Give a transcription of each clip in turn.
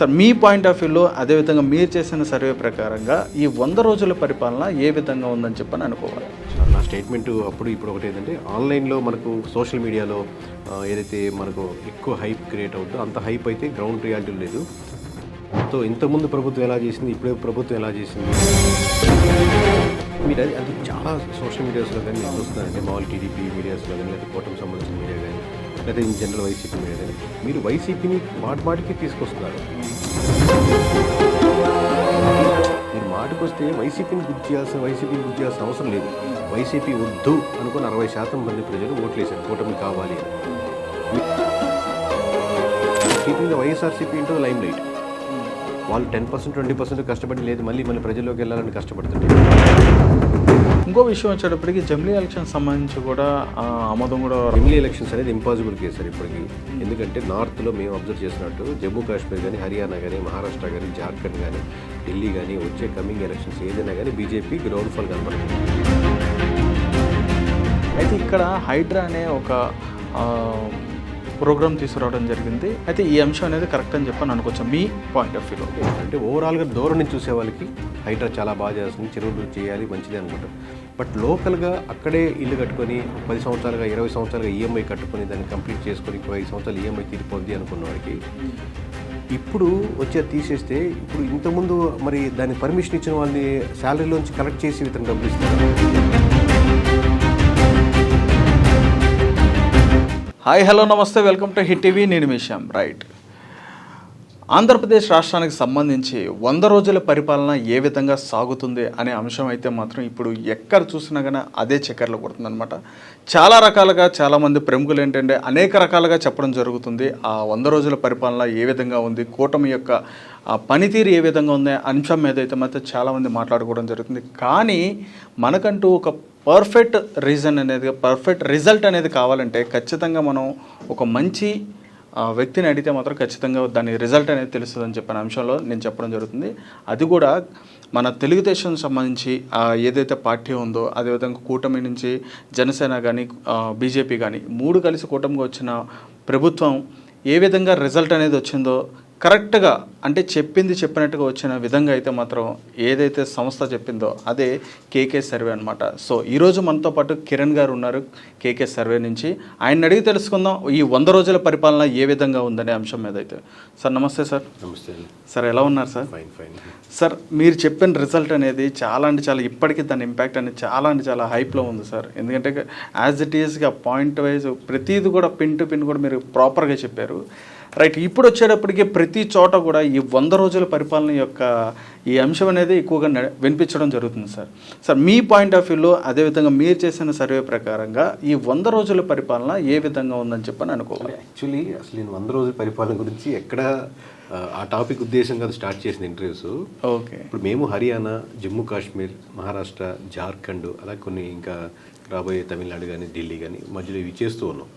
Sir మీ point of వ్యూలో అదేవిధంగా మీరు చేసిన సర్వే ప్రకారంగా ఈ వంద రోజుల పరిపాలన ఏ విధంగా ఉందని చెప్పని అనుకోవాలి. నా స్టేట్మెంట్ అప్పుడు ఇప్పుడు ఒకటి ఏంటంటే ఆన్లైన్లో మనకు సోషల్ మీడియాలో ఏదైతే మనకు ఎక్కువ హైప్ క్రియేట్ అవుతుందో అంత హైప్ అయితే గ్రౌండ్ రియాలిటీ లేదు. సో ఇంతకుముందు ప్రభుత్వం ఎలా చేసింది ఇప్పుడే ప్రభుత్వం ఎలా చేసింది? మీరు అది అది చాలా సోషల్ మీడియాస్లో కానీ నేను చూస్తున్నానంటే మామూలు టీడీపీ మీడియాస్లో కానీ లేదా కూటమి సంబంధించిన లేదా ఇన్ జనరల్ వైసీపీ మీడియా మీరు వైసీపీని మాటి మాటికి తీసుకొస్తున్నారు. మీరు మాటకు వస్తే వైసీపీని గుర్తు చేయాల్సిన వైసీపీని గుర్తు చేయాల్సిన అవసరం లేదు. వైసీపీ వద్దు అనుకుని అరవై శాతం మంది ప్రజలు ఓట్లేశారు. కూటమి కావాలి. అని వైఎస్ఆర్సీపీ ఏంటో లైమ్ లైట్. వాళ్ళు టెన్ పర్సెంట్ ట్వంటీ పర్సెంట్ కష్టపడి లేదు. మళ్ళీ మళ్ళీ ప్రజల్లోకి వెళ్ళాలని కష్టపడుతుంది ఇంకో విషయం వచ్చేటప్పటికి జమిలీ ఎలక్షన్ సంబంధించి కూడా ఆమోదం కూడా ఎమ్మెల్యే ఎలక్షన్స్ అనేది ఇంపాసిబుల్ కేసు సార్ ఇప్పటికి. ఎందుకంటే నార్త్లో మేము అబ్జర్వ్ చేసినట్టు జమ్మూ కాశ్మీర్ కానీ హర్యానా కానీ మహారాష్ట్ర కానీ జార్ఖండ్ కానీ ఢిల్లీ కానీ వచ్చే కమింగ్ ఎలక్షన్స్ ఏదైనా కానీ బీజేపీ గ్రౌండ్ ఫాల్ కనపడుతుంది. అయితే ఇక్కడ హైడ్రా అనే ఒక ప్రోగ్రామ్ తీసుకురావడం జరిగింది. అయితే ఈ అంశం అనేది కరెక్ట్ అని చెప్పని అనుకోవచ్చు? మీ పాయింట్ ఆఫ్ వ్యూలో అంటే ఓవరాల్గా దూరం నుంచి చూసే వాళ్ళకి హైడ్రా చాలా బాగా చేస్తుంది. చెరువులు చేయాలి మంచిది అనుకుంటారు బట్ లోకల్గా అక్కడే ఇల్లు కట్టుకొని పది సంవత్సరాలుగా ఇరవై సంవత్సరాలుగా ఈఎంఐ కట్టుకొని దాన్ని కంప్లీట్ చేసుకొని ఇంకో ఐదు సంవత్సరాలు ఈఎంఐ తీరిపోద్ది అనుకున్న వారికి ఇప్పుడు వచ్చే తీసేస్తే ఇప్పుడు ఇంతకుముందు మరి దాని పర్మిషన్ ఇచ్చిన వాళ్ళని శాలరీలోంచి కలెక్ట్ చేసి ఇతను డబ్బులు ఇస్తారు హాయ్ హలో నమస్తే వెల్కమ్ టు హిట్ టీవీ. నేను మిషాం రైట్. ఆంధ్రప్రదేశ్ రాష్ట్రానికి సంబంధించి వంద రోజుల పరిపాలన ఏ విధంగా సాగుతుంది అనే అంశం అయితే మాత్రం ఇప్పుడు ఎక్కడ చూసినా కానీ అదే చక్కర్లు కొడుతుందనమాట చాలా రకాలుగా చాలామంది ప్రముఖులు ఏంటంటే అనేక రకాలుగా చెప్పడం జరుగుతుంది. ఆ వంద రోజుల పరిపాలన ఏ విధంగా ఉంది? కూటమి యొక్క పనితీరు ఏ విధంగా ఉంది? అంశం మీద అయితే మాత్రం చాలామంది మాట్లాడుకోవడం జరుగుతుంది. కానీ మనకంటూ ఒక పర్ఫెక్ట్ రీజన్ అనేది పర్ఫెక్ట్ రిజల్ట్ అనేది కావాలంటే ఖచ్చితంగా మనం ఒక మంచి వ్యక్తిని అడిగితే మాత్రం ఖచ్చితంగా దాని రిజల్ట్ అనేది తెలుస్తుందని చెప్పిన అంశంలో నేను చెప్పడం జరుగుతుంది. అది కూడా మన తెలుగుదేశం సంబంధించి ఏదైతే పార్టీ ఉందో అదేవిధంగా కూటమి నుంచి జనసేన కానీ బీజేపీ కానీ మూడు కలిసి కూటమిగా వచ్చిన ప్రభుత్వం ఏ విధంగా రిజల్ట్ అనేది వచ్చిందో కరెక్ట్గా అంటే చెప్పింది చెప్పినట్టుగా వచ్చిన విధంగా అయితే మాత్రం ఏదైతే సంస్థ చెప్పిందో అదే కేకే సర్వే అనమాట సో ఈరోజు మనతో పాటు కిరణ్ గారు ఉన్నారు కేకే సర్వే నుంచి. ఆయన అడిగి తెలుసుకుందాం ఈ వంద రోజుల పరిపాలన ఏ విధంగా ఉందనే అంశం మీద అయితే. సార్ నమస్తే సార్. నమస్తే సార్ ఎలా ఉన్నారు సార్? Fine fine. సార్ మీరు చెప్పిన రిజల్ట్ అనేది చాలా అంటే చాలా ఇప్పటికీ దాని ఇంపాక్ట్ అనేది చాలా అంటే చాలా హైప్లో ఉంది సార్. ఎందుకంటే యాజ్ ఇట్ ఈస్గా పాయింట్ వైజ్ ప్రతిది కూడా పిన్ టు పిన్ కూడా మీరు ప్రాపర్గా చెప్పారు. రైట్ ఇప్పుడు వచ్చేటప్పటికి ప్రతి చోట కూడా ఈ వంద రోజుల పరిపాలన యొక్క ఈ అంశం అనేది ఎక్కువగా వినిపించడం జరుగుతుంది సార్ సార్ మీ పాయింట్ ఆఫ్ వ్యూలో అదేవిధంగా మీరు చేసిన సర్వే ప్రకారంగా ఈ వంద రోజుల పరిపాలన ఏ విధంగా ఉందని చెప్పని అనుకోవాలి. యాక్చువల్లీ అసలు నేను వంద రోజుల పరిపాలన గురించి ఎక్కడ ఆ, ఆ టాపిక్ ఉద్దేశంగా స్టార్ట్ చేసిన ఇంటర్వ్యూస్ ఓకే ఇప్పుడు మేము హర్యానా జమ్మూ కాశ్మీర్ మహారాష్ట్ర జార్ఖండ్ అలా కొన్ని ఇంకా రాబోయే తమిళనాడు కానీ ఢిల్లీ కానీ మధ్యలో ఇవి చేస్తూ ఉన్నాం.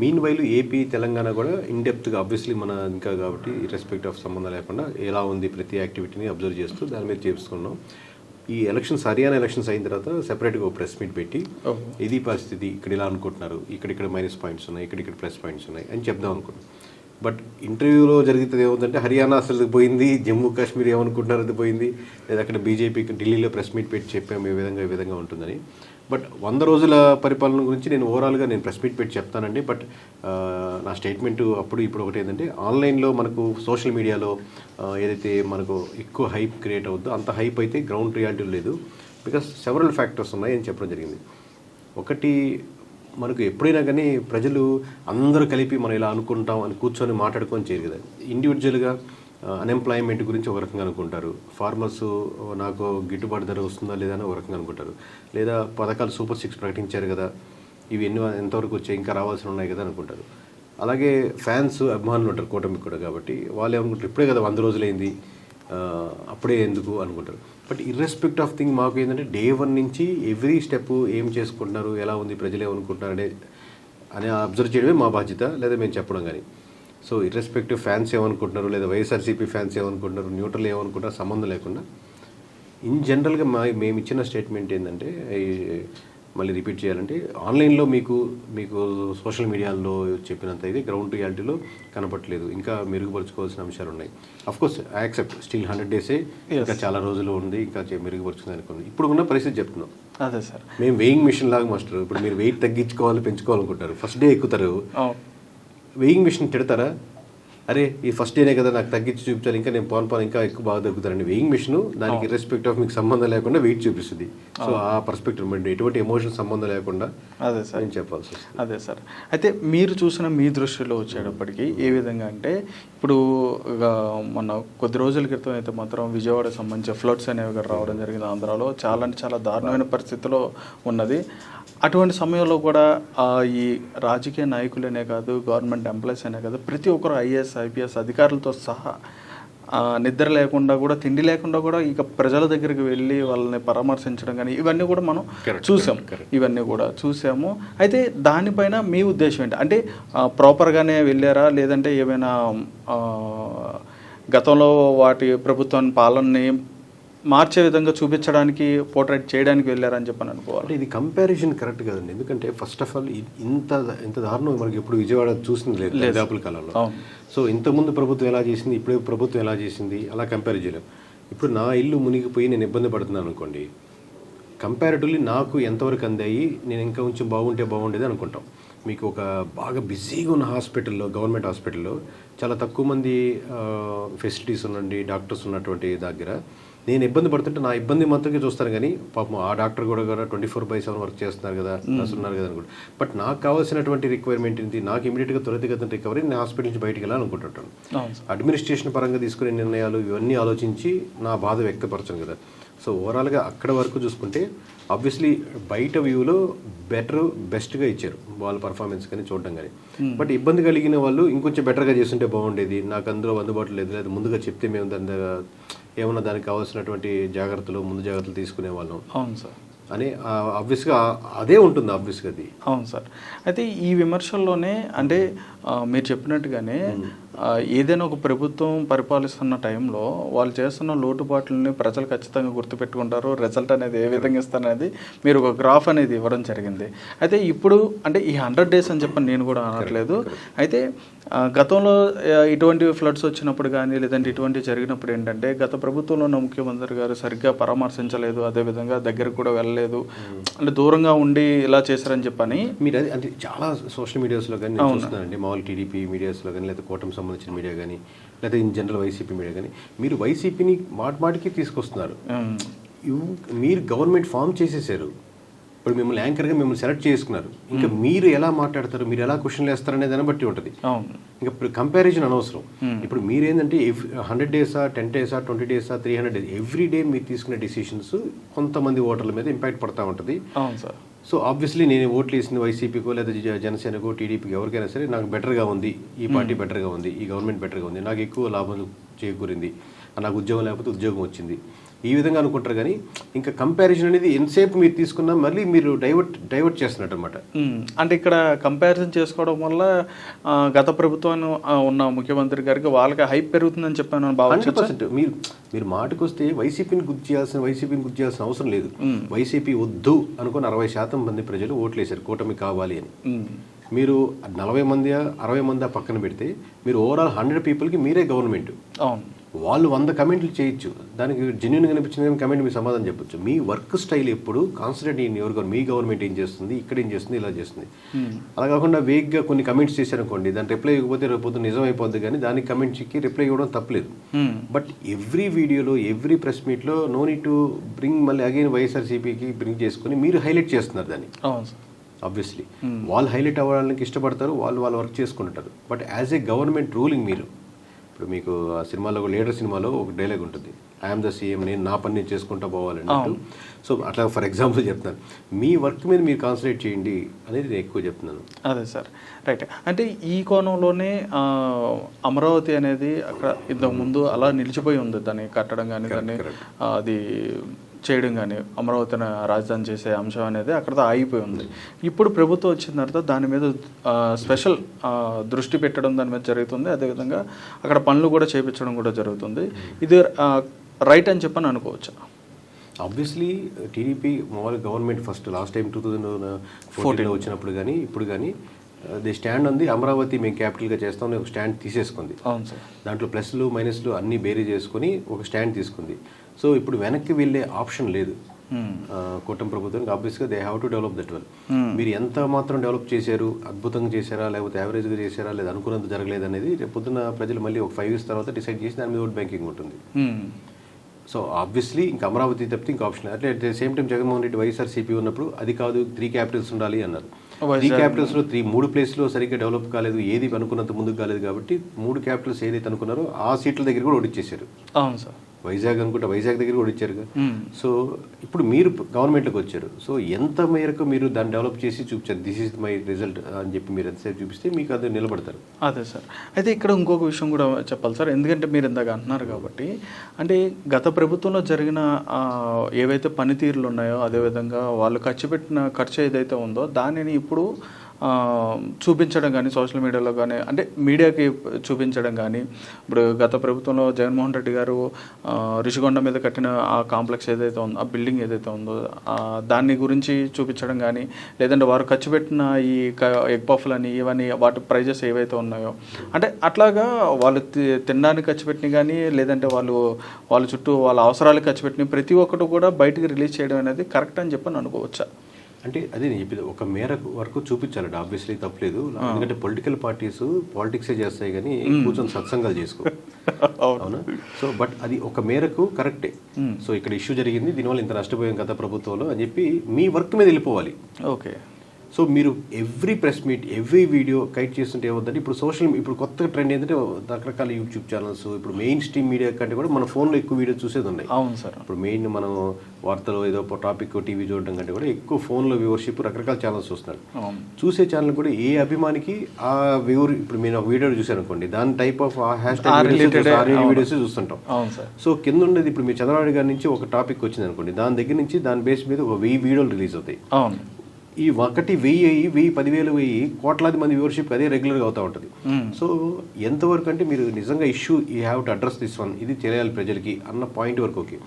మీన్ వైలు ఏపీ తెలంగాణ కూడా ఇన్డెప్త్గా ఆబ్వియస్లీ మన ఇంకా కాబట్టి రెస్పెక్ట్ ఆఫ్ సంబంధం లేకుండా ఎలా ఉంది ప్రతి యాక్టివిటీని అబ్జర్వ్ చేస్తూ దాని మీద చేసుకున్నాం ఈ ఎలక్షన్స్ హర్యానా ఎలక్షన్స్ అయిన తర్వాత సెపరేట్గా ఒక ప్రెస్ మీట్ పెట్టి. ఇది పరిస్థితి ఇక్కడ ఇలా అనుకుంటున్నారు ఇక్కడ ఇక్కడ మైనస్ పాయింట్స్ ఉన్నాయి ఇక్కడ ఇక్కడ ప్లస్ పాయింట్స్ ఉన్నాయి అని చెప్దాం అనుకున్నాం బట్ ఇంటర్వ్యూలో జరుగుతుంది ఏముందంటే హర్యానా అసలు పోయింది జమ్మూ కాశ్మీర్ ఏమనుకుంటున్నారు అది పోయింది లేదా అక్కడ బీజేపీకి ఢిల్లీలో ప్రెస్ మీట్ పెట్టి చెప్పాము ఈ విధంగా ఈ విధంగా ఉంటుందని. బట్ వంద రోజుల పరిపాలన గురించి నేను ఓవరాల్గా నేను ప్రెస్ మీట్ పెట్టి చెప్తానండి. బట్ నా స్టేట్మెంట్ అప్పుడు ఇప్పుడు ఒకటి ఏంటంటే ఆన్లైన్లో మనకు సోషల్ మీడియాలో ఏదైతే మనకు ఎక్కువ హైప్ క్రియేట్ అవుద్దో అంత హైప్ అయితే గ్రౌండ్ రియాలిటీ లేదు. బికాస్ సెవరల్ ఫ్యాక్టర్స్ ఉన్నాయి అని చెప్పడం జరిగింది. ఒకటి మనకు ఎప్పుడైనా కానీ ప్రజలు అందరూ కలిపి మనం ఇలా అనుకుంటాం అని కూర్చొని మాట్లాడుకొని చేయరు కదా. ఇండివిజువల్గా అన్ఎంప్లాయ్మెంట్ గురించి ఒక రకంగా అనుకుంటారు. ఫార్మర్స్ నాకు గిట్టుబాటు ధర వస్తుందా లేదా అని ఒక రకంగా అనుకుంటారు. లేదా పథకాలు సూపర్ సిక్స్ ప్రకటించారు కదా ఇవి ఎన్ని ఎంతవరకు వచ్చాయి ఇంకా రావాల్సి ఉన్నాయి కదా అనుకుంటారు. అలాగే ఫ్యాన్స్ అభిమానులు ఉంటారు కూటమి కూడా కాబట్టి వాళ్ళు ఏమనుకుంటారు ఇప్పుడే కదా వంద రోజులైంది అప్పుడే ఎందుకు అనుకుంటారు. బట్ ఇర్రెస్పెక్ట్ ఆఫ్ థింగ్ మాకు ఏంటంటే డే వన్ నుంచి ఎవ్రీ స్టెప్ ఏం చేసుకుంటున్నారు ఎలా ఉంది ప్రజలు ఏమనుకుంటున్నారు అనే అని అబ్జర్వ్ చేయడమే మా బాధ్యత లేదా మేము చెప్పడం కానీ. సో ఇర్రెస్పెక్టివ్ ఫ్యాన్స్ ఏమనుకుంటున్నారు లేదా వైఎస్ఆర్సీపీ ఫ్యాన్స్ ఏమనుకుంటున్నారు న్యూట్రల్ ఏమనుకుంటున్నారు సంబంధం లేకుండా ఇన్ జనరల్గా మా మేము ఇచ్చిన స్టేట్మెంట్ ఏంటంటే మళ్ళీ రిపీట్ చేయాలంటే ఆన్లైన్లో మీకు మీకు సోషల్ మీడియాలో చెప్పినంత ఇది గ్రౌండ్ రియాలిటీలో కనపట్లేదు ఇంకా మెరుగుపరుచుకోవాల్సిన అంశాలు ఉన్నాయి. Of course I accept still hundred డేసే ఇంకా చాలా రోజులు ఉంది ఇంకా మెరుగుపరుచుకుంది అనుకుంది ఇప్పుడు ఉన్న పరిస్థితి చెప్తున్నాం. అదే సార్. మేము వెయింగ్ మిషన్ లాగా మాస్టర్ ఇప్పుడు మీరు వెయిట్ తగ్గించుకోవాలి పెంచుకోవాలనుకుంటారు ఫస్ట్ డే ఎక్కుతారు. వెయింగ్ మిషన్ తిడతారా? అరే ఈ ఫస్ట్ డేనే కదా నాకు తగ్గించి చూపించాలి ఇంకా నేను పోను పోను ఇంకా ఎక్కువ బాగా తగ్గుతారండి వెయింగ్ మిషన్ దానికి రెస్పెక్ట్ ఆఫ్ మీకు సంబంధం లేకుండా వెయిట్ చూపిస్తుంది. సో ఆ పర్స్పెక్టివ్ ఎటువంటి ఎమోషన్ సంబంధం లేకుండా అదే సార్. నేను చెప్పాల్సి అదే సార్. అయితే మీరు చూసిన మీ దృష్టిలో వచ్చేటప్పటికి ఏ విధంగా అంటే ఇప్పుడు ఇక మన కొద్ది రోజుల క్రితం అయితే మాత్రం విజయవాడ సంబంధించి ఫ్లడ్స్ అనేవి రావడం జరిగింది ఆంధ్రాలో. చాలా అంటే చాలా దారుణమైన పరిస్థితిలో ఉన్నది. అటువంటి సమయంలో కూడా ఈ రాజకీయ నాయకులనే కాదు గవర్నమెంట్ ఎంప్లాయీస్ అనే కాదు ప్రతి ఒక్కరు ఐఏఎస్ ఐపీఎస్ అధికారులతో సహా నిద్ర లేకుండా కూడా తిండి లేకుండా కూడా ఇక ప్రజల దగ్గరికి వెళ్ళి వాళ్ళని పరామర్శించడం కానీ ఇవన్నీ కూడా మనం చూసాం. ఇవన్నీ కూడా చూసాము. అయితే దానిపైన మీ ఉద్దేశం ఏంటి? అంటే ప్రాపర్గానే వెళ్ళారా? లేదంటే ఏమైనా గతంలో వాటి ప్రభుత్వం పాలనని మార్చే విధంగా చూపించడానికి పోర్ట్రేట్ చేయడానికి వెళ్ళారని చెప్పని అనుకోవాలి. అంటే ఇది కంపారిజన్ కరెక్ట్ కాదండి. ఎందుకంటే ఫస్ట్ ఆఫ్ ఆల్ ఇంత ఇంత దారుణం మనకి ఎప్పుడు విజయవాడ చూసింది లేదు దరిదాపుల కాలంలో. సో ఇంతకుముందు ప్రభుత్వం ఎలా చేసింది ఇప్పుడు ప్రభుత్వం ఎలా చేసింది అలా కంపేర్ చేయలేం. ఇప్పుడు నా ఇల్లు మునిగిపోయి నేను ఇబ్బంది పడుతున్నాను అనుకోండి కంపారిటివ్లీ నాకు ఎంతవరకు అందాయి నేను ఇంకా కొంచెం బాగుంటే బాగుండేది అనుకుంటాం. మీకు ఒక బాగా బిజీగా ఉన్న హాస్పిటల్లో గవర్నమెంట్ హాస్పిటల్లో చాలా తక్కువ మంది ఫెసిలిటీస్ ఉండండి డాక్టర్స్ ఉన్నటువంటి దగ్గర నేను ఇబ్బంది పడుతుంటే నా ఇబ్బంది మాత్రమే చూస్తాను కానీ పాపం ఆ డాక్టర్ కూడా కూడా twenty four by seven work చేస్తున్నారు కదా ఉన్నారు కదా అనుకుంటా బట్ నాకు కావాల్సినటువంటి రిక్వైర్మెంట్ ఏంటి? నాకు ఇమీడియట్గా త్వరితగతిన రికవరీ నేను హాస్పిటల్ నుంచి బయటికి వెళ్ళాలనుకుంటుంటాను అడ్మినిస్ట్రేషన్ పరంగా తీసుకునే నిర్ణయాలు ఇవన్నీ ఆలోచించి నా బాధ వ్యక్తపరచను కదా. సో ఓవరాల్గా అక్కడ వరకు చూసుకుంటే ఆబ్వియస్లీ బయట వ్యూలో బెటర్ బెస్ట్గా ఇచ్చారు వాళ్ళ పర్ఫార్మెన్స్ కానీ చూడడం కానీ. బట్ ఇబ్బంది కలిగిన వాళ్ళు ఇంకొంచెం బెటర్గా చేస్తుంటే బాగుండేది. నాకు అందులో అందుబాటులో లేదు. లేదా ముందుగా చెప్తే మేము దాని దగ్గర ఏమన్నా దానికి కావాల్సినటువంటి జాగ్రత్తలు ముందు జాగ్రత్తలు తీసుకునే వాళ్ళం అవును సార్. అని ఆబ్వియస్గా అదే ఉంటుంది ఆబ్వియస్గా అది. అవును సార్. అయితే ఈ విమర్శల్లోనే అంటే మీరు చెప్పినట్టుగానే ఆ, ఏదైనా ఒక ప్రభుత్వం పరిపాలిస్తున్న టైంలో వాళ్ళు చేస్తున్న లోటుపాట్లని ప్రజలు ఖచ్చితంగా గుర్తుపెట్టుకుంటారు. రిజల్ట్ అనేది ఏ విధంగా ఇస్తారనేది మీరు ఒక గ్రాఫ్ అనేది ఇవ్వడం జరిగింది. అయితే ఇప్పుడు అంటే ఈ హండ్రెడ్ డేస్ అని చెప్పని నేను కూడా అనట్లేదు. అయితే గతంలో ఇటువంటి ఫ్లడ్స్ వచ్చినప్పుడు కానీ లేదంటే ఇటువంటి జరిగినప్పుడు ఏంటంటే గత ప్రభుత్వంలో ఉన్న ముఖ్యమంత్రి గారు సరిగ్గా పరామర్శించలేదు. అదేవిధంగా దగ్గరకు కూడా వెళ్ళలేదు. అంటే దూరంగా ఉండి ఇలా చేశారని చెప్పని మీరు అది చాలా సోషల్ మీడియాస్లో కానీ నేను చూస్తున్నానండి. మామూలు టీడీపీ మీడియాస్లో కానీ లేదా కూటమి సంబంధించిన మీడియా కానీ లేదా ఇన్ జనరల్ వైసీపీ మీడియా కానీ మీరు వైసీపీని మాటి మాటికి తీసుకొస్తున్నారు. మీరు గవర్నమెంట్ ఫామ్ చేసేసారు. ఇప్పుడు మిమ్మల్ని యాంకర్గా మిమ్మల్ని సెలెక్ట్ చేసుకున్నారు. ఇంకా మీరు ఎలా మాట్లాడతారు? మీరు ఎలా క్వశ్చన్లు వేస్తారు అనే దాన్ని బట్టి ఉంటుంది. ఇంకా కంపారిజన్ అనవసరం. ఇప్పుడు మీరేంటంటే హండ్రెడ్ డేసా టెన్ డేసా ట్వంటీ డేసా three hundred days every day మీరు తీసుకునే డిసిషన్స్ కొంతమంది ఓటర్ల మీద ఇంపాక్ట్ పడతా ఉంటుంది. సో ఆబ్వియస్లీ నేను ఓట్లు వేసింది వైసీపీకో లేదా జనసేనకో టీడీపీకి ఎవరికైనా సరే నాకు బెటర్గా ఉంది. ఈ పార్టీ బెటర్గా ఉంది. ఈ గవర్నమెంట్ బెటర్గా ఉంది. నాకు ఎక్కువ లాభం చేకూరింది. నాకు ఉద్యోగం లేకపోతే ఉద్యోగం వచ్చింది. ఈ విధంగా అనుకుంటారు కానీ ఇంకా కంపారిజన్ అనేది ఎంతసేపు మీరు తీసుకున్నా మళ్ళీ మీరు డైవర్ట్ డైవర్ట్ చేస్తున్నట్టు అనమాట అంటే ఇక్కడ కంపారిజన్ చేసుకోవడం వల్ల గత ప్రభుత్వం ఉన్న ముఖ్యమంత్రి గారికి వాళ్ళకి హైప్ పెరుగుతుందని చెప్పాను పర్సెంట్. మీరు మీరు మాటకు వస్తే వైసీపీని గుర్తు చేయాల్సిన వైసీపీని గుర్తు చేయాల్సిన అవసరం లేదు. వైసీపీ వద్దు అనుకుని అరవై శాతం మంది ప్రజలు ఓట్లేశారు కూటమి కావాలి అని. మీరు నలభై మంది అరవై మంది పక్కన పెడితే మీరు ఓవరాల్ హండ్రెడ్ పీపుల్కి మీరే గవర్నమెంట్. అవును. వాళ్ళు వంద కమెంట్లు చేయొచ్చు. దానికి జెన్యున్ కనిపించిన కమెంట్ మీరు సమాధానం చెప్పొచ్చు. మీ వర్క్ స్టైల్ ఎప్పుడు కాన్సన్ట్రేట్ ఇన్ యువర్ మీ గవర్నమెంట్ ఏం చేస్తుంది ఇక్కడ ఏం చేస్తుంది ఇలా చేస్తుంది. అలా కాకుండా వేగ్గా కొన్ని కమెంట్స్ చేశారనుకోండి దాని రిప్లై ఇవ్వకపోతే రేపు నిజం అయిపోద్ది కానీ దానికి కమెంట్స్కి రిప్లై ఇవ్వడం తప్పలేదు. ఉమ్, బట్ ఎవ్రీ వీడియోలో ఎవ్రీ ప్రెస్ మీట్లో నో నీడ్ టు బ్రింగ్ మళ్ళీ అగైన్ వైఎస్ఆర్సీపీకి బ్రింగ్ చేసుకుని మీరు హైలైట్ చేస్తున్నారు దాన్ని. ఆబ్వియస్లీ వాళ్ళు హైలైట్ అవ్వడానికి ఇష్టపడతారు వాళ్ళు వాళ్ళు వర్క్ చేసుకుంటారు but as a government ruling మీరు ఇప్పుడు మీకు ఆ సినిమాలో లీడర్ సినిమాలో ఒక డైలాగ్ ఉంటుంది. ఐఎమ్ ద సీఎం నేను నా పని నేను చేసుకుంటా పోవాలన్నట్టు. సో అట్లా ఫర్ ఎగ్జాంపుల్ చెప్తాను మీ వర్క్ మీద మీరు కాన్సన్ట్రేట్ చేయండి అనేది నేను ఎక్కువ చెప్తున్నాను. అదే సార్. రైట్. అంటే ఈ కోణంలోనే అమరావతి అనేది అక్కడ ఇంతకు ముందు అలా నిలిచిపోయి ఉంది. దాన్ని కట్టడం కానీ దాన్ని అది చేయడం కానీ అమరావతిని రాజధాని చేసే అంశం అనేది అక్కడతో ఆగిపోయి ఉంది. ఇప్పుడు ప్రభుత్వం వచ్చిన తర్వాత దాని మీద స్పెషల్ దృష్టి పెట్టడం దాని మీద జరుగుతుంది. అదేవిధంగా అక్కడ పనులు కూడా చేపించడం కూడా జరుగుతుంది. ఇది రైట్ అని చెప్పని అనుకోవచ్చు? ఆబ్వియస్లీ టీడీపీ మామూలు government first last time two thousand ఫోర్టీన్లో వచ్చినప్పుడు కానీ ఇప్పుడు కానీ ది స్టాండ్ ఉంది. అమరావతి మేము క్యాపిటల్గా చేస్తామని ఒక స్టాండ్ తీసేసుకుంది. అవును సార్. దాంట్లో ప్లస్లు మైనస్లు అన్నీ బేరీ చేసుకొని ఒక స్టాండ్ తీసుకుంది. సో ఇప్పుడు వెనక్కి వెళ్ళే ఆప్షన్ లేదు. Hmm. కూటమి ప్రభుత్వానికి ఆబ్వియస్గా they have to develop that well మీరు ఎంత మాత్రం డెవలప్ చేశారు అద్భుతంగా చేశారా లేకపోతే యావరేజ్గా చేశారా లేదా అనుకున్నంత జరగలేదు అనేది రేపు పొద్దున్న ప్రజలు మళ్ళీ ఒక ఫైవ్ ఇయర్స్ తర్వాత డిసైడ్ చేసి దాని మీద ఓట్ బ్యాంకింగ్ ఉంటుంది. సో ఆబ్వియస్లీ ఇంకా అమరావతి తప్పితే ఇంకా ఆప్షన్ అట్లే at the same time Jaganmohan Reddy YSRCP ఉన్నప్పుడు అది కాదు త్రీ క్యాపిటల్స్ ఉండాలి అన్నారు. త్రీ క్యాపిటల్స్లో త్రీ మూడు ప్లేస్లో సరిగ్గా డెవలప్ కాలేదు ఏది అనుకున్నంత ముందుకు కాలేదు కాబట్టి మూడు క్యాపిటల్స్ ఏదైతే అనుకున్నారో ఆ సీట్ల దగ్గర కూడా ఓడిచ్చేశారు అవును సార్. వైజాగ్ అనుకుంటే వైజాగ్ దగ్గర కూడా ఇచ్చారు. సో ఇప్పుడు మీరు గవర్నమెంట్లోకి వచ్చారు. సో ఎంత మేరకు మీరు దాన్ని డెవలప్ చేసి చూపించారు? దిస్ ఇస్ మై రిజల్ట్ అని చెప్పి మీరు ఎంతసేపు చూపిస్తే మీకు అది నిలబడతారు. అదే సార్. అయితే ఇక్కడ ఇంకొక విషయం కూడా చెప్పాలి సార్. ఎందుకంటే మీరు ఇందాక అంటున్నారు కాబట్టి అంటే గత ప్రభుత్వంలో జరిగిన ఏవైతే పనితీరులు ఉన్నాయో అదేవిధంగా వాళ్ళు ఖర్చు పెట్టిన ఖర్చు ఏదైతే ఉందో దానిని ఇప్పుడు చూపించడం కానీ సోషల్ మీడియాలో కానీ అంటే మీడియాకి చూపించడం కానీ ఇప్పుడు గత ప్రభుత్వంలో జగన్మోహన్ రెడ్డి గారు రిషికొండ మీద కట్టిన ఆ కాంప్లెక్స్ ఏదైతే ఉందో ఆ బిల్డింగ్ ఏదైతే ఉందో దాన్ని గురించి చూపించడం కానీ లేదంటే వారు ఖర్చు పెట్టిన ఈ ఎగ్ పఫ్లని ఇవన్నీ వాటి ప్రైజెస్ ఏవైతే ఉన్నాయో అంటే అట్లాగా వాళ్ళు తి- తినడానికి ఖర్చు పెట్టిన కానీ లేదంటే వాళ్ళు వాళ్ళ చుట్టూ వాళ్ళ అవసరాలకు ఖర్చు పెట్టిన ప్రతి ఒక్కటి కూడా బయటికి రిలీజ్ చేయడం అనేది కరెక్ట్ అని చెప్పని అనుకోవచ్చా? అంటే అదే నేను చెప్పేది ఒక మేర వరకు చూపించాలండి ఆబ్వియస్లీ తప్పలేదు. ఎందుకంటే పొలిటికల్ పార్టీస్ పాలిటిక్సే చేస్తాయి కానీ కూర్చొని సత్సంగాలు చేసుకో అవునా. సో బట్ అది ఒక మేరకు కరెక్టే సో ఇక్కడ ఇష్యూ జరిగింది. దీనివల్ల ఇంత నష్టపోయాం గత ప్రభుత్వంలో అని చెప్పి మీ వర్క్ మీద వెళ్ళిపోవాలి. ఓకే. సో మీరు every press meet every video kite చేస్తుంటే ఏమవుతుందంటే ఇప్పుడు సోషల్ ఇప్పుడు కొత్త ట్రెండ్ ఏంటంటే రకరకాల యూట్యూబ్ ఛానల్స్ ఇప్పుడు మెయిన్ స్ట్రీమ్ మీడియా కంటే కూడా మన ఫోన్లో ఎక్కువ వీడియో చూసేది ఉన్నాయి. అవును సార్. ఇప్పుడు మెయిన్ మనం వార్తలు ఏదో టాపిక్ టీవీ చూడడం కంటే కూడా ఎక్కువ ఫోన్లో వ్యూవర్షిప్ రకరకాల ఛానల్స్ చూస్తున్నారు. అవును. చూసే ఛానల్ కూడా ఏ అభిమానికి ఆ వ్యూవర్ ఇప్పుడు నేను ఒక వీడియో చూశాను అనుకోండి దాని టైప్ ఆఫ్ ఆ హ్యాష్ ట్యాగ్ వీడియోస్ చూస్తుంటాం. సో కింద ఉండేది ఇప్పుడు మీ చంద్రబాబు గారి నుంచి ఒక టాపిక్ వచ్చింది అనుకోండి దాని దగ్గర నుంచి దాని బేస్ మీద ఒక వెయ్యి వీడియోలు రిలీజ్ అవుతాయి. ఈ ఒకటి వెయ్యి అయ్యి వెయ్యి పదివేలు వెయ్యి కోట్లాది మంది వ్యూవర్షిప్ అదే రెగ్యులర్గా అవుతూ ఉంటుంది. సో ఎంతవరకు అంటే మీరు నిజంగా ఇష్యూ ఈ have to address this one ఇది తెలియాలి ప్రజలకి అన్న పాయింట్ వరకు ఓకే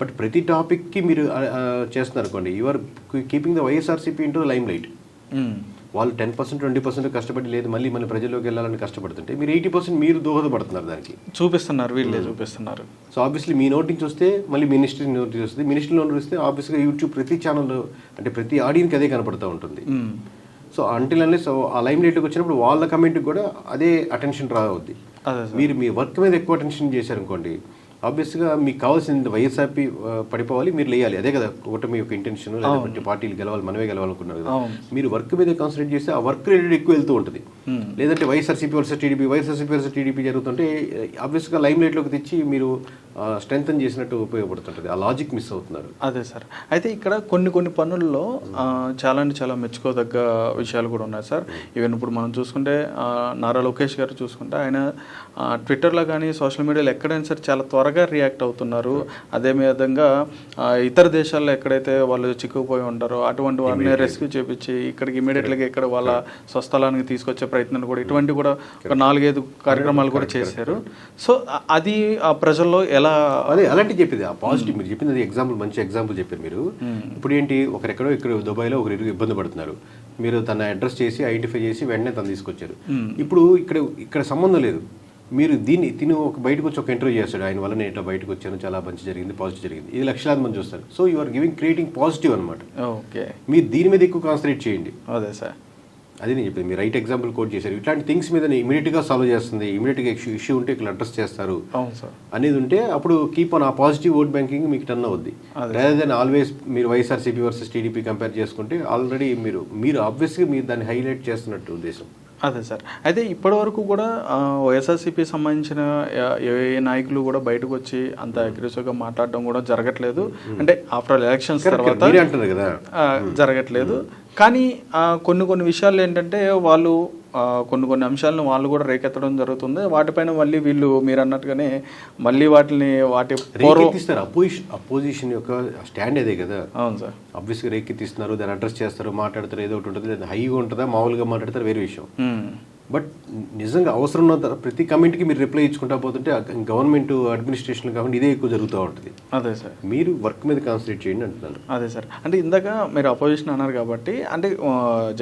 బట్ ప్రతి టాపిక్కి మీరు చేస్తున్నారు అనుకోండి. You are keeping the YSRCP into lime light. వాళ్ళు టెన్ పర్సెంట్ ట్వంటీ పర్సెంట్ కష్టపడి లేదు మళ్ళీ మన ప్రజల్లోకి వెళ్ళాలని కష్టపడుతుంటే మీరు ఎయిటీ పర్సెంట్ మీరు దోహదపడుతున్నారు దానికి. చూపిస్తున్నారు వీళ్ళే చూపిస్తున్నారు. సో ఆబ్వియస్లీ మీ నోట్ నుంచి వస్తే మళ్ళీ మినిస్ట్రీ నోట్ నుంచి వస్తుంది మినిస్ట్రీ నోట్ వస్తే ఆబ్వియస్గా యూట్యూబ్ ప్రతి ఛానల్ అంటే ప్రతి ఆడియన్కి అదే కనపడుతూ ఉంటుంది. సో అంటిల్ అన్లెస్ ఆ లైమ్ లైట్కి వచ్చినప్పుడు వాళ్ళ కమెంట్కి కూడా అదే అటెన్షన్ రావద్ది. మీరు మీ వర్క్ మీద ఎక్కువ అటెన్షన్ చేశారనుకోండి ఆబ్వియస్గా మీకు కావాల్సింది వైఎస్ఆర్పీ పడిపోవాలి మీరు లేయాలి. అదే కదా ఒకటి మీ యొక్క ఇంటెన్షన్ లేకపోతే పార్టీలు గెలవాలి మనమే గెలవాలనుకున్నారు కదా. మీరు వర్క్ మీద కాన్సన్ట్రేట్ చేస్తే ఆ వర్క్ రిలేటెడ్ ఎక్కువ వెళ్తూ ఉంటుంది. లేదంటే YSRCP versus TDP YSRCP versus TDP జరుగుతుంటే ఆబ్వియస్గా లైమ్ లైట్లోకి తెచ్చి మీరు స్ట్రెంగ్తన్ చేసినట్టు ఉపయోగపడుతుంటుంది. ఆ లాజిక్ మిస్ అవుతున్నారు. అదే సార్. అయితే ఇక్కడ కొన్ని కొన్ని పనుల్లో ఆ, చాలా అంటే చాలా మెచ్చుకోదగ్గ విషయాలు కూడా ఉన్నాయి సార్. ఈవెన్ ఇప్పుడు మనం చూసుకుంటే నారా లోకేష్ గారు చూసుకుంటే ఆయన ట్విట్టర్లో కానీ సోషల్ మీడియాలో ఎక్కడైనా సరే చాలా త్వరగా రియాక్ట్ అవుతున్నారు. అదే విధంగా ఇతర దేశాల్లో ఎక్కడైతే వాళ్ళు చిక్కుకుపోయి ఉంటారో అటువంటి వారిని రెస్క్యూ చేపించి ఇక్కడికి ఇమీడియట్గా ఇక్కడ వాళ్ళ స్వస్థలానికి తీసుకొచ్చే ప్రయత్నం కూడా ఇటువంటి కూడా ఒక నాలుగైదు కార్యక్రమాలు కూడా చేశారు. సో అది ఆ ప్రజల్లో ఎలా అదే అలాంటి చెప్పింది ఆ పాజిటివ్ మీరు చెప్పింది అది ఎగ్జాంపుల్ మంచి ఎగ్జాంపుల్ చెప్పారు మీరు. ఇప్పుడు ఏంటి ఒకరెక్కడో ఇక్కడ దుబాయ్లో ఒకరు ఇబ్బంది పడుతున్నారు. మీరు తన అడ్రస్ చేసి ఐడెంటిఫై చేసి వెంటనే తను తీసుకొచ్చారు. ఇప్పుడు ఇక్కడ ఇక్కడ సంబంధం లేదు. మీరు దీన్ని తిని ఒక బయటకు వచ్చి ఒక ఇంటర్వ్యూ చేస్తాడు. ఆయన వల్ల నేను ఇట్లా బయటకు వచ్చాను చాలా మంచి జరిగింది పాజిటివ్ జరిగింది. ఇది లక్షలాది మంది చూస్తారు. So you are giving creating positive అనమాట ఓకే మీరు దీని మీద ఎక్కువ కాన్సన్ట్రేట్ చేయండి. అదే సార్. అది నేను చెప్పింది మీరు రైట్ ఎగ్జాంపుల్ కోట్ చేశారు. ఇట్లాంటి థింగ్స్ మీద ఇమీడియట్గా సాల్వ్ చేస్తుంది ఇమీడియట్గా ఇష్యూ ఇష్యూ ఉంటే ఇక్కడ అడ్రస్ చేస్తారు అవును సార్. అనేది ఉంటే అప్పుడు కీప్ ఆన్ ఆ పాజిటివ్ ఓట్ బ్యాంకింగ్ మీకు టర్న్ అవుద్ది. రేదర్ దెన్ ఆల్వేస్ మీరు వైఎస్ఆర్సీపీ వర్సెస్ టీడీపీ కంపేర్ చేసుకుంటే ఆల్రెడీ మీరు మీరు ఆబ్వియస్గా మీరు దాన్ని హైలైట్ చేస్తున్నట్టు ఉద్దేశం. అదే సార్. అయితే ఇప్పటి వరకు కూడా వైఎస్ఆర్సీపీ సంబంధించిన ఏ- నాయకులు కూడా బయటకు వచ్చి అంత అగ్రెసివ్గా మాట్లాడడం కూడా జరగట్లేదు. అంటే ఆఫ్టర్ ఎలక్షన్స్ తర్వాత మీరే అంటున్నారు కదా. ఆ, జరగట్లేదు. కానీ కొన్ని కొన్ని విషయాలు ఏంటంటే వాళ్ళు కొన్ని కొన్ని అంశాలను వాళ్ళు కూడా రేకెత్తడం జరుగుతుంది. వాటిపైన మళ్ళీ వీళ్ళు మీరు అన్నట్టుగానే మళ్ళీ వాటిని వాటి రేకెత్తిస్తారు. అపోజిషన్ అపోజిషన్ యొక్క స్టాండ్ అదే కదా. అవును సార్. ఆబ్వియస్గా రేకెత్తిస్తున్నారు దాన్ని అడ్రస్ చేస్తారు మాట్లాడతారు ఏదో ఒకటి ఉంటుంది. హైగా ఉంటుందా మామూలుగా మాట్లాడతారు వేరే విషయం. బట్ నిజంగా అవసరం ఉన్నంత ప్రతి కమెంట్కి మీరు రిప్లై ఇచ్చుకుంటా పోతుంటే గవర్నమెంట్ అడ్మినిస్ట్రేషన్ కాకుండా ఇదే ఎక్కువ జరుగుతూ ఉంటుంది. అదే సార్. మీరు వర్క్ మీద కాన్సన్ట్రేట్ చేయండి అంటున్నాను అదే సార్. అంటే ఇందాక మీరు అపోజిషన్ అన్నారు కాబట్టి అంటే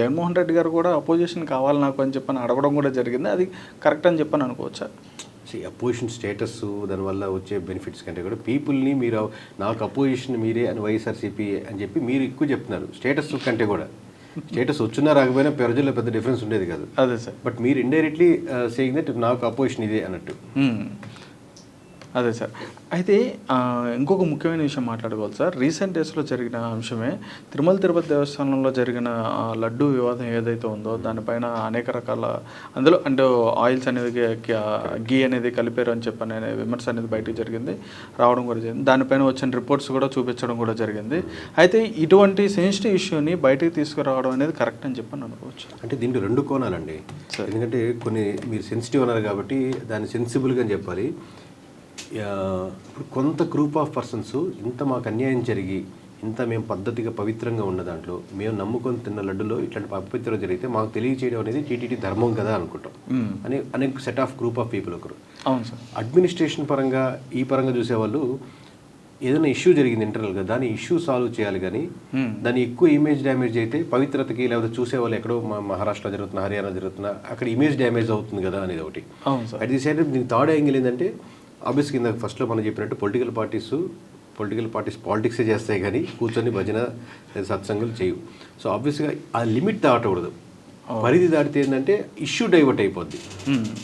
జగన్మోహన్ రెడ్డి గారు కూడా అపోజిషన్ కావాలి నాకు అని చెప్పని అడగడం కూడా జరిగింది. అది కరెక్ట్ అని చెప్పని అనుకోవచ్చా? అపోజిషన్ స్టేటస్ దానివల్ల వచ్చే బెనిఫిట్స్ కంటే కూడా పీపుల్ని మీరు నాకు అపోజిషన్ మీరే అని వైఎస్ఆర్సీపీ అని చెప్పి మీరు ఎక్కువ చెప్తున్నారు. స్టేటస్ కంటే కూడా. స్టేటస్ వచ్చినా రాకపోయినా ప్రజల్లో పెద్ద డిఫరెన్స్ ఉండేది కాదు. అదే సార్. బట్ మీరు ఇండైరెక్ట్లీ సేయింగ్ దట్ నాకు అపోజిషన్ ఇదే అన్నట్టు. అదే సార్. అయితే ఇంకొక ముఖ్యమైన విషయం మాట్లాడుకోవాలి సార్. రీసెంట్ డేస్లో జరిగిన అంశమే తిరుమల తిరుపతి దేవస్థానంలో జరిగిన లడ్డు వివాదం ఏదైతే ఉందో దానిపైన అనేక రకాల అందులో అంటే ఆయిల్స్ అనేది గీ అనేది కలిపారు అని చెప్పని అనే విమర్శ అనేది బయటకు జరిగింది రావడం కూడా జరిగింది. దానిపైన వచ్చిన రిపోర్ట్స్ కూడా చూపించడం కూడా జరిగింది. అయితే ఇటువంటి సెన్సిటివ్ ఇష్యూని బయటకు తీసుకురావడం అనేది కరెక్ట్ అని చెప్పని అనుకోవచ్చు. అంటే దీంట్లో రెండు కోణాలండి. ఎందుకంటే కొన్ని మీరు సెన్సిటివ్ అన్నారు కాబట్టి దాన్ని సెన్సిబుల్గా చెప్పాలి. ఇప్పుడు కొంత గ్రూప్ ఆఫ్ పర్సన్స్ ఇంత మాకు అన్యాయం జరిగి ఇంత మేము పద్ధతిగా పవిత్రంగా ఉన్న దాంట్లో మేము నమ్ముకొని తిన్న లడ్డులో ఇట్లాంటి అపవిత్రం జరిగితే మాకు తెలియచేయడం అనేది టీటీడీ ధర్మం కదా అనుకుంటాం. అని అనేక set of group of people ఒకరు. అవును సార్. అడ్మినిస్ట్రేషన్ పరంగా ఈ పరంగా చూసేవాళ్ళు ఏదైనా ఇష్యూ జరిగింది ఇంటర్నల్గా దాని ఇష్యూ సాల్వ్ చేయాలి కానీ. దాని ఎక్కువ ఇమేజ్ డ్యామేజ్ అయితే పవిత్రతకి లేకపోతే చూసేవాళ్ళు ఎక్కడో మా- మహారాష్ట్ర జరుగుతున్న హర్యానా జరుగుతున్న అక్కడ ఇమేజ్ డ్యామేజ్ అవుతుంది కదా అనేది ఒకటి. అట్ ది సేమ్ టైం దీని థర్డ్ యాంగిల్ ఏంటంటే ఆబ్వియస్ కింద ఫస్ట్లో మనం చెప్పినట్టు పొలిటికల్ పార్టీస్ పొలిటికల్ పార్టీస్ పాలిటిక్సే చేస్తాయి కానీ కూర్చొని భజన సత్సంగులు చేయవు. సో ఆబ్వియస్గా ఆ లిమిట్ దాటకూడదు. పరిధి దాటితే ఏంటంటే ఇష్యూ డైవర్ట్ అయిపోద్ది.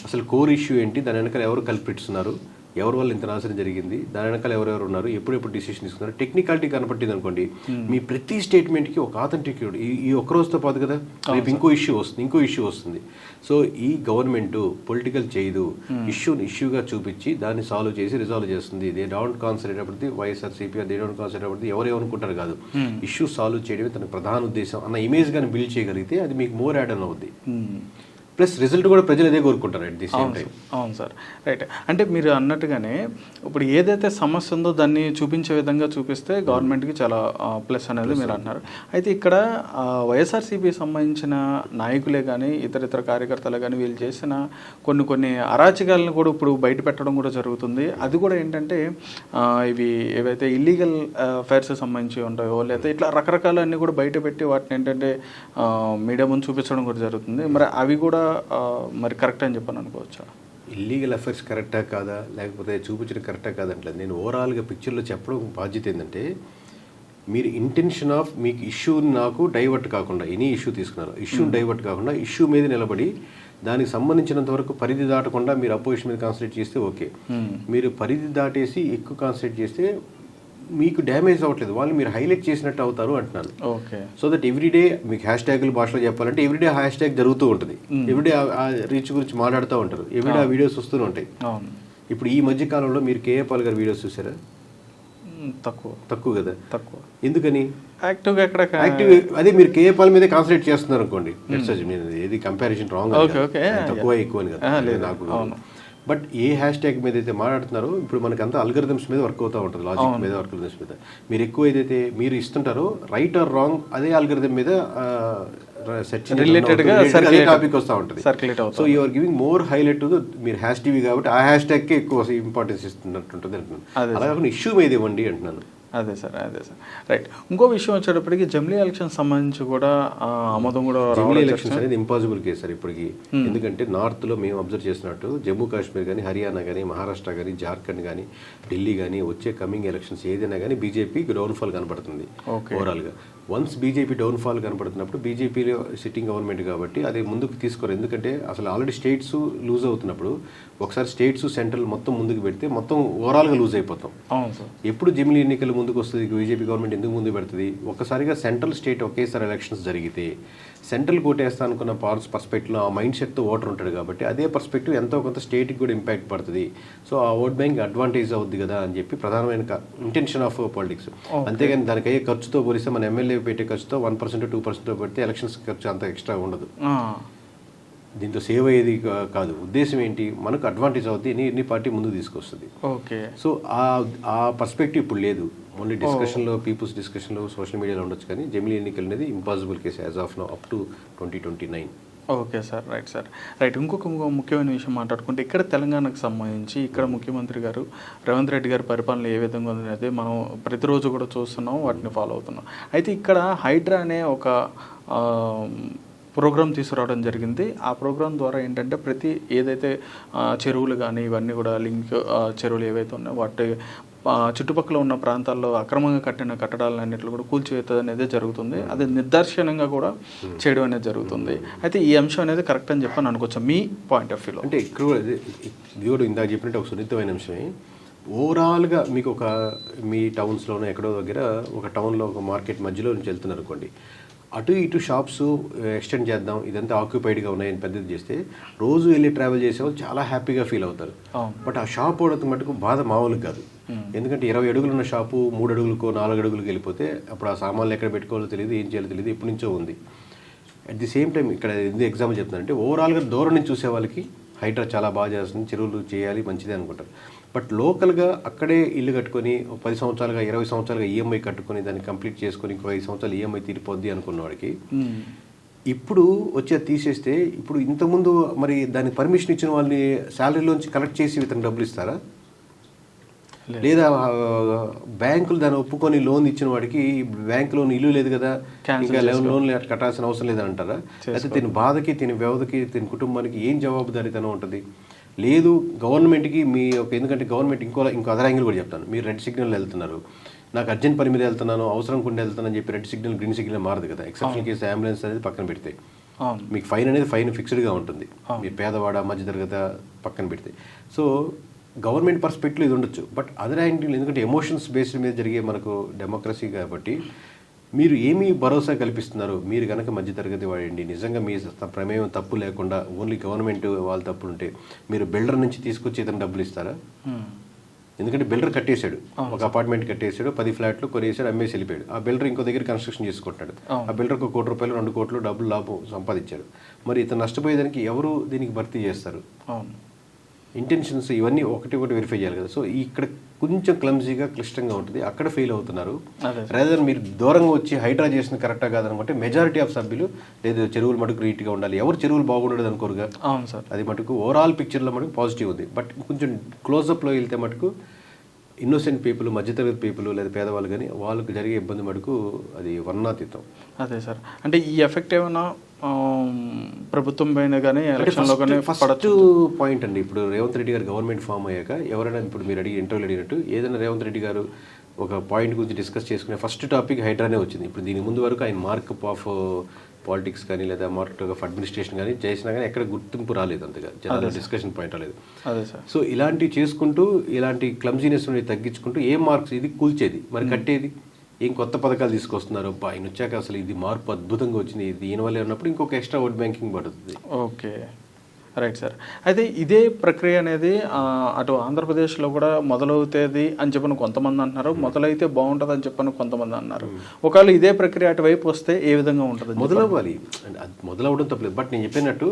అసలు కోర్ ఇష్యూ ఏంటి? దాని వెనకాల ఎవరు కల్పిస్తున్నారు ఎవరి వల్ల ఇంత నాశనం జరిగింది? దాని వెనకాల ఎవరెవరు ఉన్నారు? ఎప్పుడెప్పుడు డిసిషన్ తీసుకున్నారు? టెక్నికాలిటీ కనపట్టింది అనుకోండి. మీ ప్రతి స్టేట్మెంట్కి ఒక ఆథెంటిక్ ఈ రోజుతో పాటు కదా? రేపు ఇంకో ఇష్యూ వస్తుంది ఇంకో ఇష్యూ వస్తుంది. సో ఈ గవర్నమెంట్ పొలిటికల్ చేయదు ఇష్యూని ఇష్యూగా చూపించి దాన్ని సాల్వ్ చేసి రిజాల్వ్ చేస్తుంది. దే డోంట్ కాన్సన్ట్రేట్ అప్పటిది వైఎస్ఆర్సీపీ దే డోంట్ కాన్సన్ట్రేట్ అప్పటిది ఎవరు ఏమనుకుంటారు కాదు. ఇష్యూ సాల్వ్ చేయడమే తన ప్రధాన ఉద్దేశం. అన్న ఇమేజ్ కానీ బిల్డ్ చేయగలిగితే అది మీకు మోర్ యాడ్ అన్ అవుద్ది. మ్మ్. ప్లస్ రిజల్ట్ కూడా ప్రజలు అదే కోరుకుంటారు అట్ ది సేమ్ అవును టైం సార్. అవును సార్. రైట్ అంటే మీరు అన్నట్టుగానే ఇప్పుడు ఏదైతే సమస్య ఉందో దాన్ని చూపించే విధంగా చూపిస్తే గవర్నమెంట్కి చాలా ప్లస్ అనేది మీరు అంటున్నారు అయితే ఇక్కడ వైఎస్ఆర్సీపీ సంబంధించిన నాయకులే కానీ ఇతర ఇతర కార్యకర్తలే కానీ వీళ్ళు చేసిన కొన్ని కొన్ని అరాచకాలను కూడా ఇప్పుడు బయట పెట్టడం కూడా జరుగుతుంది. అది కూడా ఏంటంటే ఇవి ఏవైతే ఇల్లీగల్ అఫైర్స్ సంబంధించి ఉంటాయో లేకపోతే ఇట్లా రకరకాలన్నీ కూడా బయట పెట్టి వాటిని ఏంటంటే మీడియా ముందు చూపించడం కూడా జరుగుతుంది. మరి అవి కూడా మరి కరెక్ట్ అని చెప్పని అనుకోవచ్చా? ఇల్లీగల్ అఫైర్స్ కరెక్టా కాదా? లేకపోతే చూపించడం కరెక్టా కాదంటలేదు నేను ఓవరాల్గా పిక్చర్లో చెప్పడం బాధ్యత ఏంటంటే మీరు ఇంటెన్షన్ ఆఫ్ మీకు ఇష్యూ నాకు డైవర్ట్ కాకుండా ఎనీ ఇష్యూ తీసుకున్నారు. ఇష్యూ డైవర్ట్ కాకుండా ఇష్యూ మీద నిలబడి దానికి సంబంధించినంత వరకు పరిధి దాటకుండా మీరు అపోజిషన్ మీద కాన్సన్ట్రేట్ చేస్తే ఓకే మీరు పరిధి దాటేసి ఎక్కువ కాన్సన్ట్రేట్ చేస్తే మీకు డ్యామేజ్ అవ్వట్లేదు. వాళ్ళు మీరు హైలైట్ చేసినట్టు అవుతారు అంటున్నాను. ఓకే సో దట్ ఎవ్రీడే మీకు హ్యాష్ ట్యాగుల భాషలో చెప్పాలంటే ఎవ్రీడే హ్యాష్ ట్యాగ్ జరుగుతూ ఉంటుంది. ఎవ్రీడే ఆ రీచ్ గురించి మాట్లాడుతూ ఉంటారు. ఎవ్రీడే ఆ వీడియోస్ వస్తూనే ఉంటాయి. ఇప్పుడు ఈ మధ్య కాలంలో మీరు కేఏ పాల్ గారి వీడియోస్ చూసారా? మ్, తక్కువ. తక్కువ కదా? తక్కువ. ఎందుకని? యాక్టివ్గా ఎక్కడ యాక్టివ్ అదే మీరు కేఏ పాల్ మీదే కాన్సన్ట్రేట్ చేస్తున్నారు అనుకోండి నేను ఏది కంపారిజన్ రాంగ్ తక్కువ ఎక్కువ అని Ah, కదా లేదు, నాకు. బట్ ఏ హ్యాష్ ట్యాగ్ మీద అయితే మాట్లాడుతున్నారో ఇప్పుడు మనకి అంతా అల్గరిథమ్స్ మీద వర్క్ అవుతూ ఉంటుంది లాజిక్ మీద అల్గరిథమ్స్ మీద. మీరు ఎక్కువ ఏదైతే మీరు ఇస్తుంటారో రైట్ ఆర్ రాంగ్ అదే అల్గరిథం మీద సెర్చ్ అదే టాపిక్ వస్తూ ఉంటుంది. So you are giving more highlight to మీరు హ్యాష్ టీవీ కాబట్టి ఆ హ్యాష్ ట్యాగ్కే ఎక్కువ ఇంపార్టెన్స్ ఇస్తున్నట్టు ఉంటుంది అంటున్నాను. అదే అలా కాకుండా ఇష్యూ మీద ఇవ్వండి అంటున్నాను. అదే సార్ అదే సార్. రైట్ ఇంకో విషయం వచ్చేటప్పటికి జమ్లీ ఎలక్షన్ సంబంధించి కూడా ఆమోదం కూడా రావడం ఎలక్షన్స్ అనేది ఇంపాసిబుల్ కేసు సార్ ఇప్పటికి. ఎందుకంటే నార్త్లో మేము అబ్జర్వ్ చేసినట్టు జమ్మూ కాశ్మీర్ కానీ హర్యానా కానీ మహారాష్ట్ర కానీ జార్ఖండ్ కానీ ఢిల్లీ కానీ వచ్చే కమింగ్ ఎలక్షన్స్ ఏదైనా కానీ బీజేపీ డౌన్ఫాల్ కనబడుతుంది Okay. ఓవరాల్గా. వన్స్ బీజేపీ డౌన్ఫాల్ కనబడుతున్నప్పుడు బీజేపీలో సిట్టింగ్ గవర్నమెంట్ కాబట్టి అది ముందుకు తీసుకోరు. ఎందుకంటే అసలు ఆల్రెడీ స్టేట్స్ లూజ్ అవుతున్నప్పుడు ఒకసారి స్టేట్స్ సెంట్రల్ మొత్తం ముందుకు పెడితే మొత్తం ఓవరాల్గా లూజ్ అయిపోతాం. ఎప్పుడు జిమ్లీ ఎన్నికలు ముందుకు వస్తుంది బీజేపీ గవర్నమెంట్ ఎందుకు ముందు పెడుతుంది? ఒక్కసారిగా సెంట్రల్ స్టేట్ ఒకేసారి ఎలక్షన్స్ జరిగితే సెంట్రల్ కోటేస్తా అనుకున్న పార్ట్స్ పర్స్పెక్టివ్లో ఆ మైండ్ సెట్తో ఓటర్ ఉంటాడు కాబట్టి అదే పర్స్పెక్టివ్ ఎంతో కొంత స్టేట్కి కూడా ఇంపాక్ట్ పడుతుంది. సో ఆ ఓట్ బ్యాంక్ అడ్వాంటేజ్ అవుద్ది కదా అని చెప్పి ప్రధానమైన ఇంటెన్షన్ ఆఫ్ పాలిటిక్స్ అంతేగాని దానికి అయ్యే ఖర్చుతో పోలిస్తే మన ఎమ్మెల్యే పెట్టే ఖర్చుతో వన్ పర్సెంట్ టూ పర్సెంట్ పెడితే ఎలక్షన్స్ ఖర్చు అంత ఎక్స్ట్రా ఉండదు. దీంతో సేవ్ అయ్యేది కాదు. ఉద్దేశం ఏంటి? మనకు అడ్వాంటేజ్ అవుద్ది ఎన్ని ఎన్ని పార్టీ ముందుకు తీసుకొస్తుంది. ఓకే సో ఆ ఆ పర్స్పెక్టివ్ ఇప్పుడు లేదు. ఓన్లీ డిస్కషన్లో పీపుల్స్ డిస్కషన్లో సోషల్ మీడియాలో ఉండొచ్చు కానీ జమిలీ ఎన్నికలు అనేది impossible case as of no up to twenty twenty nine okay sir right sir right ఇంకొక ముఖ్యమైన విషయం మాట్లాడుకుంటే ఇక్కడ తెలంగాణకు సంబంధించి ఇక్కడ ముఖ్యమంత్రి గారు రేవంత్ రెడ్డి గారి పరిపాలన ఏ విధంగా ఉంది అనేది మనం ప్రతిరోజు కూడా చూస్తున్నాం వాటిని ఫాలో అవుతున్నాం. అయితే ఇక్కడ హైడ్రా అనే ఒక ప్రోగ్రామ్ తీసుకురావడం జరిగింది. ఆ ప్రోగ్రామ్ ద్వారా ఏంటంటే ప్రతి ఏదైతే చెరువులు కానీ ఇవన్నీ కూడా లింక్ చెరువులు ఏవైతే ఉన్నాయో వాటి చుట్టుపక్కల ఉన్న ప్రాంతాల్లో అక్రమంగా కట్టిన కట్టడాలన్నింటిలో కూడా కూల్చివేత అనేది జరుగుతుంది. అది నిర్దర్శనంగా కూడా చేయడం అనేది జరుగుతుంది. అయితే ఈ అంశం అనేది కరెక్ట్ అని చెప్పని అనుకోవచ్చు? మీ పాయింట్ ఆఫ్ వ్యూలో అంటే ఇక్కడ కూడా ఇది ఇది కూడా ఇందాక చెప్పినట్టు ఒక సున్నితమైన అంశమే. ఓవరాల్గా మీకు ఒక మీ టౌన్స్లోనో ఎక్కడో దగ్గర ఒక టౌన్లో ఒక మార్కెట్ మధ్యలో నుంచి వెళ్తున్నారు అనుకోండి. అటు ఇటు షాప్స్ ఎక్స్టెండ్ చేద్దాం ఇదంతా ఆక్యుపైడ్గా ఉన్నాయని పెద్దది చేస్తే రోజు వెళ్ళి ట్రావెల్ చేసే వాళ్ళు చాలా హ్యాపీగా ఫీల్ అవుతారు. బట్ ఆ షాప్ వాడత మటుకు బాధ మామూలు కాదు. ఎందుకంటే ఇరవై అడుగులు ఉన్న షాపు మూడు అడుగులకో నాలుగు అడుగులకు వెళ్ళిపోతే అప్పుడు ఆ సామాన్లు ఎక్కడ పెట్టుకోవాలో తెలియదు ఏం చేయాలో తెలియదు ఎప్పటి నుంచో ఉంది. అట్ ది సేమ్ టైం ఇక్కడ ఎందుకు ఎగ్జాంపుల్ చెప్తానంటే ఓవరాల్గా దూరం నుంచి చూసే వాళ్ళకి హైడ్రా చాలా బాగా చేస్తుంది చెరువులు చేయాలి మంచిదే అనుకుంటారు. బట్ లోకల్గా అక్కడే ఇల్లు కట్టుకొని పది సంవత్సరాలుగా ఇరవై సంవత్సరాలుగా ఈఎంఐ కట్టుకొని దాన్ని కంప్లీట్ చేసుకొని ఇంకో ఐదు సంవత్సరాలు ఈఎంఐ తీరిపోద్ది అనుకున్న వాడికి ఇప్పుడు వచ్చే తీసేస్తే ఇప్పుడు ఇంతకుముందు మరి దానికి పర్మిషన్ ఇచ్చిన వాళ్ళని శాలరీలోంచి కలెక్ట్ చేసి ఇతను డబ్బులు ఇస్తారా? లేదా. బ్యాంకులు దాన్ని ఒప్పుకొని లోన్ ఇచ్చిన వాడికి బ్యాంక్ లోన్ ఇల్లు లేదు కదా ఇంకా లోన్ లోన్ కట్టాల్సిన అవసరం లేదని అంటారా అయితే దీని బాధకి దీని వ్యవధికి దీని కుటుంబానికి ఏం జవాబుదారీతనం ఉంటుంది? లేదు గవర్నమెంట్కి మీ ఒక ఎందుకంటే గవర్నమెంట్ ఇంకో ఇంకో అదర్ యాంగిల్ కూడా చెప్తాను. మీరు రెడ్ సిగ్నల్ వెళ్తున్నారు. నాకు అర్జెంట్ పని మీద వెళ్తున్నాను అవసరం కుండా వెళ్తున్నాను చెప్పి రెడ్ సిగ్నల్ గ్రీన్ సిగ్నల్ మారదు కదా. ఎక్సెప్షన్ కేసు అంబులెన్స్ అనేది పక్కన పెడితే. మీకు ఫైన్ అనేది ఫైన్ ఫిక్స్డ్గా ఉంటుంది. మీరు పేదవాడ మధ్యతరగతి పక్కన పెడితే. సో గవర్నమెంట్ పర్స్పెక్టివ్ ఇది ఉండొచ్చు. బట్ అదర్ యాంగిల్ ఎందుకంటే ఎమోషన్స్ బేస్డ్ మీద జరిగే మనకు డెమోక్రసీ కాబట్టి మీరు ఏమీ భరోసా కల్పిస్తున్నారు? మీరు కనుక మధ్యతరగతి వాడండి. నిజంగా మీ ప్రమేయం తప్పు లేకుండా ఓన్లీ గవర్నమెంట్ వాళ్ళ తప్పులు ఉంటే మీరు బిల్డర్ నుంచి తీసుకొచ్చి ఇతను డబ్బులు ఇస్తారా. ఎందుకంటే బిల్డర్ కట్టేశాడు. ఒక అపార్ట్మెంట్ కట్టేశాడు పది ఫ్లాట్లు కొనేసాడు అమ్మేసి వెళ్ళిపోయాడు. ఆ బిల్డర్ ఇంకో దగ్గర కన్స్ట్రక్షన్ చేసుకుంటాడు ఆ బిల్డర్ ఒక కోటి రూపాయలు రెండు కోట్లు డబ్బులు లాభం సంపాదించాడు. మరి ఇతను నష్టపోయేదానికి ఎవరు దీనికి భర్తీ చేస్తారు? ఇంటెన్షన్స్ ఇవన్నీ ఒకటి ఒకటి వెరిఫై చేయాలి కదా. సో ఇక్కడ కొంచెం క్లమ్జీగా క్లిష్టంగా ఉంటుంది. అక్కడ ఫెయిల్ అవుతున్నారు. రేదర్ మీరు దూరంగా వచ్చి హైడ్రా చేసిన కరెక్టా కాదనుకుంటే మెజారిటీ ఆఫ్ సభ్యులు లేదు చెరువులు మటుకు నీట్గా ఉండాలి. ఎవరు చెరువులు బాగుండదు అనుకోరుగా. అవును సార్. అది మటుకు ఓవరాల్ పిక్చర్లో మటుకు పాజిటివ్ ఉంది. బట్ కొంచెం క్లోజప్లో వెళ్తే మటుకు ఇన్నోసెంట్ పీపుల్ మధ్యతరగతి పీపుల్ లేదా పేదవాళ్ళు కానీ వాళ్ళకి జరిగే ఇబ్బంది మటుకు అది వర్ణాతీతం. అదే సార్. అంటే ఈ ఎఫెక్ట్ ఏమైనా ప్రభుత్వం పైన కానీ ఎలక్షన్లో కానీ ఫస్ట్ పాయింట్ అండి. ఇప్పుడు రేవంత్ రెడ్డి గారు గవర్నమెంట్ ఫామ్ అయ్యాక ఎవరైనా ఇప్పుడు మీరు అడిగి ఇంటర్వ్యూలు అడిగినట్టు ఏదైనా రేవంత్ రెడ్డి గారు ఒక పాయింట్ గురించి డిస్కస్ చేసుకునే ఫస్ట్ టాపిక్ హైడ్రానే వచ్చింది. ఇప్పుడు దీని ముందు వరకు ఆయన మార్కప్ ఆఫ్ పాలిటిక్స్ కానీ లేదా మార్కప్ ఆఫ్ అడ్మినిస్ట్రేషన్ కానీ చేసినా కానీ ఎక్కడ గుర్తింపు రాలేదు అంతగా. జనాల డిస్కషన్ పాయింట్ రాలేదు. సో ఇలాంటివి చేసుకుంటూ ఇలాంటి క్లమ్జీనెస్ అనేది తగ్గించుకుంటూ ఏం మార్క్స్ ఇది కూల్చేది? మరి కట్టేది? ఏం కొత్త పథకాలు తీసుకొస్తున్నారు? ఆయన వచ్చాక అసలు ఇది మార్పు అద్భుతంగా వచ్చింది. దీనివల్ల ఉన్నప్పుడు ఇంకొక ఎక్స్ట్రా ఓట్ బ్యాంకింగ్ పడుతుంది. ఓకే. Right sir. అయితే ఇదే ప్రక్రియ అనేది అటు ఆంధ్రప్రదేశ్లో కూడా మొదలవుతుంది అని చెప్పని కొంతమంది అంటున్నారు. మొదలైతే బాగుంటుంది అని చెప్పని కొంతమంది అన్నారు ఒకవేళ ఇదే ప్రక్రియ అటువైపు వస్తే ఏ విధంగా ఉంటుంది మొదలవ్వాలి. మొదలవడం తప్పలేదు బట్ నేను చెప్పినట్టు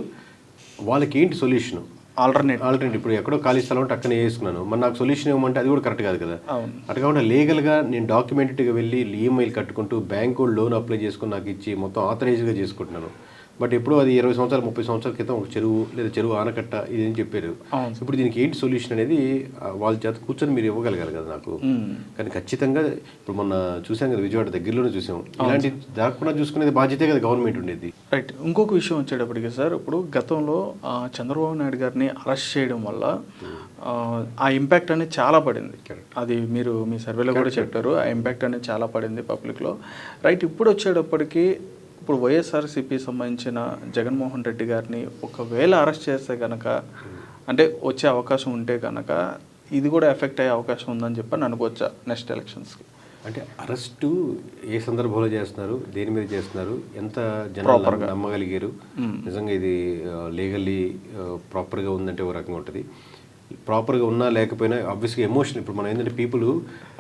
వాళ్ళకి ఏంటి సొల్యూషన్? ఆల్టర్నేట్ ఆల్రెడీ ఇప్పుడు ఎక్కడో ఖాళీ స్థలం ఉంటే అక్కనే వేసుకున్నాను. మరి నాకు సొల్యూషన్ ఇవ్వమంటే అది కూడా కరెక్ట్ కాదు కదా. అటు కాకుండా లీగల్గా నేను డాక్యుమెంటెడ్గా వెళ్ళి ఈఎంఐలు కట్టుకుంటూ బ్యాంకు లోన్ అప్లై చేసుకుని నాకు ఇచ్చి మొత్తం ఆథరైజ్గా చేసుకుంటున్నాను. బట్ ఎప్పుడో అది ఇరవై సంవత్సరాలు ముప్పై సంవత్సరాల క్రితం ఒక చెరువు లేదా చెరువు ఆనకట్ట ఇది అని చెప్పారు. ఇప్పుడు దీనికి ఏంటి సొల్యూషన్ అనేది వాళ్ళ చేత కూర్చొని మీరు ఇవ్వగలగాలి కదా నాకు. కానీ ఖచ్చితంగా ఇప్పుడు మొన్న చూసాం కదా విజయవాడ దగ్గరలోనే చూసాం. ఇలాంటి జరగకుండా చూసుకునేది బాధ్యతే కదా గవర్నమెంట్ ఉండేది. రైట్. ఇంకొక విషయం వచ్చేటప్పటికి సార్ ఇప్పుడు గతంలో చంద్రబాబు నాయుడు గారిని అరెస్ట్ చేయడం వల్ల ఆ, ఆ ఇంపాక్ట్ అనేది చాలా పడింది. అది మీరు మీ సర్వేలో కూడా చెప్పారు ఆ ఇంపాక్ట్ అనేది చాలా పడింది పబ్లిక్లో. రైట్ ఇప్పుడు వచ్చేటప్పటికి ఇప్పుడు వైఎస్ఆర్సీపీ సంబంధించిన జగన్మోహన్ రెడ్డి గారిని ఒకవేళ అరెస్ట్ చేస్తే కనుక అంటే వచ్చే అవకాశం ఉంటే కనుక ఇది కూడా ఎఫెక్ట్ అయ్యే అవకాశం ఉందని చెప్పని అనుకోవచ్చా నెక్స్ట్ ఎలక్షన్స్కి. అంటే అరెస్టు ఏ సందర్భంలో చేస్తున్నారు? దేని మీద చేస్తున్నారు? ఎంత జనాలు నమ్మగలిగారు? నిజంగా ఇది లీగల్లీ ప్రాపర్గా ఉందంటే ఒక రకంగా ఉంటుంది. ప్రాపర్గా ఉన్నా లేకపోయినా ఆబ్వియస్గా ఎమోషన్ ఇప్పుడు మనం ఏంటంటే పీపుల్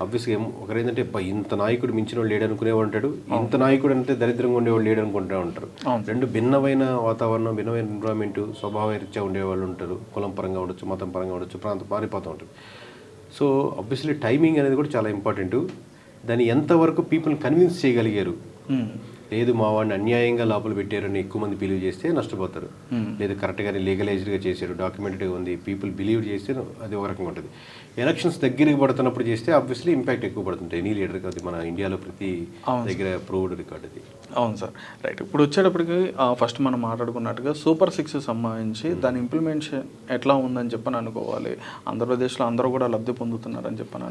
ఆబ్వియస్గా ఒకరు ఏంటంటే "అబ్బా, ఇంత నాయకుడు మించిన వాళ్ళు లేడు అనుకునేవాడు ఉంటాడు ఇంత నాయకుడు అంటే దరిద్రంగా ఉండేవాళ్ళు లేడు అనుకుంటూ ఉంటారు. రెండు భిన్నమైన వాతావరణం భిన్నమైన ఎన్విరాన్మెంట్ స్వభావ రీత్యా ఉండేవాళ్ళు ఉంటారు. కులం పరంగా ఉండొచ్చు మతం పరంగా ఉండొచ్చు ప్రాంతం మారిపోతూ ఉంటుంది సో ఆబ్వియస్లీ టైమింగ్ అనేది కూడా చాలా ఇంపార్టెంట్ దాన్ని ఎంతవరకు పీపుల్ని కన్విన్స్ చేయగలిగారు? లేదు మా వాడిని అన్యాయంగా లోపల పెట్టారని ఎక్కువ మంది బిలీవ్ చేస్తే నష్టపోతారు. లేదు కరెక్ట్గానే లీగలైజ్డ్గా చేశారు డాక్యుమెంటెడ్గా ఉంది పీపుల్ బిలీవ్ చేస్తే అది ఒక రకంగా ఉంటుంది. ఎలక్షన్స్ దగ్గరికి పడుతున్నప్పుడు చేస్తే ఆబ్వియస్లీ ఇంపాక్ట్ ఎక్కువ పడుతుంది ఎనీ లీడర్కి అది మన ఇండియాలో ప్రతి దగ్గర ప్రూవ్డ్ రికార్డ్ అది. అవును సార్. రైట్. ఇప్పుడు వచ్చేటప్పటికి ఫస్ట్ మనం మాట్లాడుకున్నట్టుగా సూపర్ సిక్స్ సంబంధించి దాని ఇంప్లిమెంటేషన్ ఎట్లా ఉందని చెప్పని అనుకోవాలి. ఆంధ్రప్రదేశ్లో అందరూ కూడా లబ్ధి పొందుతున్నారని చెప్పని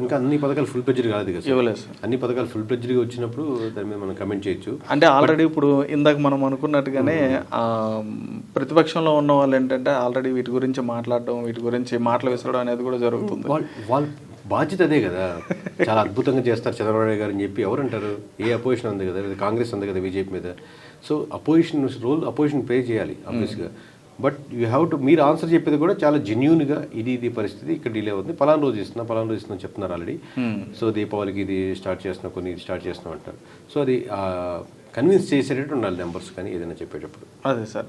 ఇంకా అన్ని పథకాలు ఫుల్ ప్లెడ్జ్డ్ కాదు. ఇవ్వలేదు సార్. అన్ని పథకాలు ఫుల్ ప్లెడ్జ్డ్గా వచ్చినప్పుడు దాని మీద మనం కమెంట్ చేయొచ్చు. అంటే ఆల్రెడీ ఇప్పుడు ఇందాక మనం అనుకున్నట్టుగానే ఆ, ప్రతిపక్షంలో ఉన్న వాళ్ళు ఏంటంటే ఆల్రెడీ వీటి గురించి మాట్లాడడం వీటి గురించి మాటలు విసరడం అనేది కూడా జరుగుతుంది. వాళ్ళ బాధ్యత అదే కదా. చాలా అద్భుతంగా చేస్తారు చంద్రబాబు నాయుడు గారు అని చెప్పి ఎవరు అంటారు ఏ అపోజిషన్ ఉంది కదా? లేదా కాంగ్రెస్ ఉంది కదా బీజేపీ మీద? So opposition role opposition play చేయాలి ఆబ్వియస్గా బట్ యూ హ్యావ్ టు మీరు ఆన్సర్ చెప్పేది కూడా చాలా జెన్యున్గా ఇది ఇది పరిస్థితి ఇక్కడ డిలే అవుతుంది. పలానా రోజు ఇస్తున్నా పలానా రోజు ఇస్తున్నా చెప్తున్నారు ఆల్రెడీ సో దీపావళికి ఇది స్టార్ట్ చేస్తున్నాం కొన్ని ఇది స్టార్ట్ చేస్తున్నాం అంటారు. సో అది కన్విన్స్ చేసేటట్టు ఉండాలి నెంబర్స్ కానీ ఏదైనా చెప్పేటప్పుడు. అదే sir.